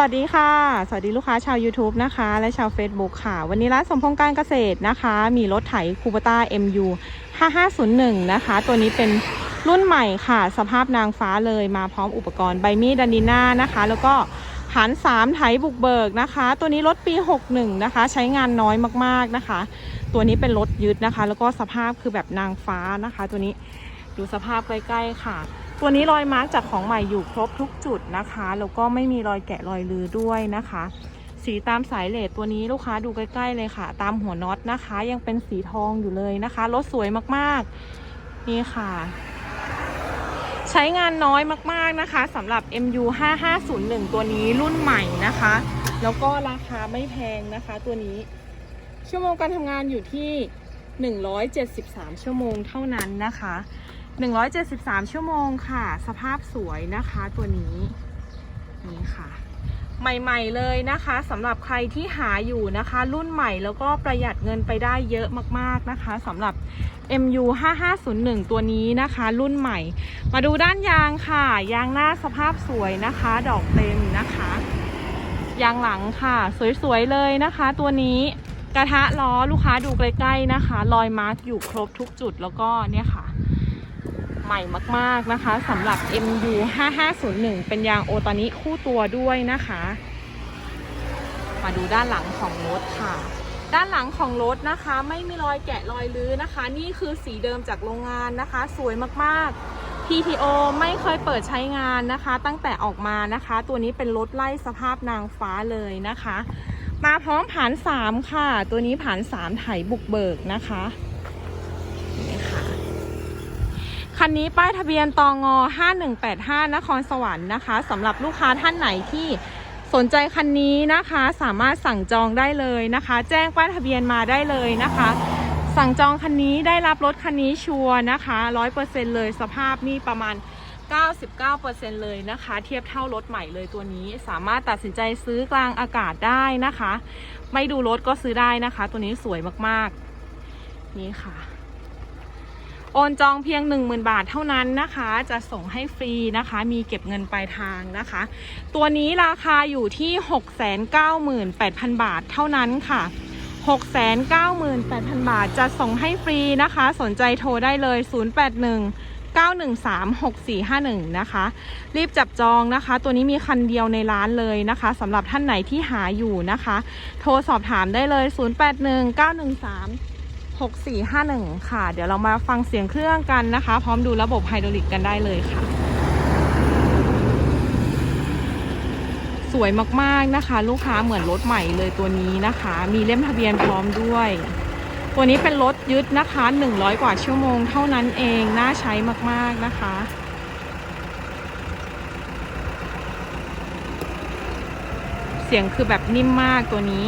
วัสดีค่ะ สวัสดีลูกค้าชาว YouTube นะคะ และชาว Facebook ค่ะ วันนี้ร้านสมพงษ์การเกษตรนะคะ มีรถไถคูปต้า MU 5501 นะคะ ตัวนี้เป็นรุ่นใหม่ค่ะ สภาพนางฟ้าเลยมาพร้อมอุปกรณ์ใบมีดดันดิน่านะคะ แล้วก็หัน3ไถบุกเบิกนะคะ ตัวนี้รถปี 61 นะคะ ใช้งานน้อยมากๆนะคะ ตัวนี้เป็นรถยึดนะคะ แล้วก็สภาพคือแบบนางฟ้านะคะ ตัวนี้ดูสภาพใกล้ๆค่ะ ตัวนี้รอยมาร์กจากของใหม่อยู่ครบทุกจุดนะคะ แล้วก็ไม่มีรอยแกะรอยลือด้วยนะคะ สีตามสายเลดตัวนี้ลูกค้าดูใกล้ๆเลยค่ะ ตามหัวน็อตนะคะ ยังเป็นสีทองอยู่เลยนะคะ รถสวยมากๆ นี่ค่ะ ใช้งานน้อยมากๆนะคะสำหรับ MU 5501 ตัวนี้รุ่นใหม่นะคะ แล้วก็ราคาไม่แพงนะคะตัวนี้ ชั่วโมงการทำงานอยู่ที่ 173 ชั่วโมงเท่านั้นนะคะ 173 ชั่วโมงค่ะ สภาพสวยนะคะตัวนี้ นี่ค่ะ ใหม่ๆเลยนะคะสำหรับใครที่หาอยู่นะคะ รุ่นใหม่แล้วก็ประหยัดเงินไปได้เยอะมากๆนะคะสำหรับ MU 5501 ตัวนี้นะคะ รุ่นใหม่ มาดูด้านยางค่ะ ยางหน้าสภาพสวยนะคะ ดอกเต็มนะคะ ยางหลังค่ะ สวยๆเลยนะคะ ตัวนี้กระทะล้อลูกค้าดูใกล้ๆนะคะ รอยมาร์กอยู่ครบทุกจุดแล้วก็เนี่ยค่ะ ใหม่มากๆนะคะสำหรับ MU 5501 เป็นยางโอตานิคู่ตัวด้วยนะคะ มาดูด้านหลังของรถค่ะ ด้านหลังของรถนะคะ ไม่มีรอยแกะรอยลื้อนะคะ นี่คือสีเดิมจากโรงงานนะคะ สวยมากๆ PTO ไม่เคยเปิดใช้งานนะคะ ตั้งแต่ออกมานะคะ ตัวนี้เป็นรถไล่สภาพนางฟ้าเลยนะคะ มาพร้อมผ่าน3ค่ะ ตัวนี้ผ่าน3ไถบุกเบิกนะคะนี่ค่ะ คันนี้ป้ายทะเบียนตองอ5185 นครสวรรค์นะคะสำหรับลูกค้าท่านไหนที่สนใจคันนี้นะคะสามารถสั่งจองได้เลยนะคะ แจ้งป้ายทะเบียนมาได้เลยนะคะ สั่งจองคันนี้ได้รับรถคันนี้ชัวร์นะคะ100%เลยสภาพนี่ประมาณ 99%เลยนะคะ เทียบเท่ารถใหม่เลยตัวนี้สามารถตัดสินใจซื้อกลางอากาศได้นะคะ ไม่ดูรถก็ซื้อได้นะคะ ตัวนี้สวยมากๆ นี่ค่ะ โอนจองเพียง 10,000 บาทเท่านั้นนะคะ จะส่งให้ฟรีนะคะ มีเก็บเงินปลายทางนะคะ ตัวนี้ราคาอยู่ที่ 698,000 บาทเท่านั้นค่ะ 698,000 บาทจะส่งให้ฟรีนะคะ สนใจโทรได้เลย 081 913 6451 นะคะ รีบจับจองนะคะ ตัวนี้มีคันเดียวในร้านเลยนะคะสำหรับท่านไหนที่หาอยู่นะคะ โทรสอบถามได้เลย 081 913 6451 ค่ะ เดี๋ยวเรามาฟังเสียงเครื่องกันนะคะ พร้อมดูระบบไฮดรอลิกกันได้เลยค่ะ สวยมากๆนะคะ ลูกค้าเหมือนรถใหม่เลยตัวนี้นะคะ มีเล่มทะเบียนพร้อมด้วย ตัวนี้เป็นรถยึดนะคะ 100 กว่าชั่วโมงเท่านั้นเอง น่าใช้มากๆนะคะเสียงคือแบบนิ่มมากตัวนี้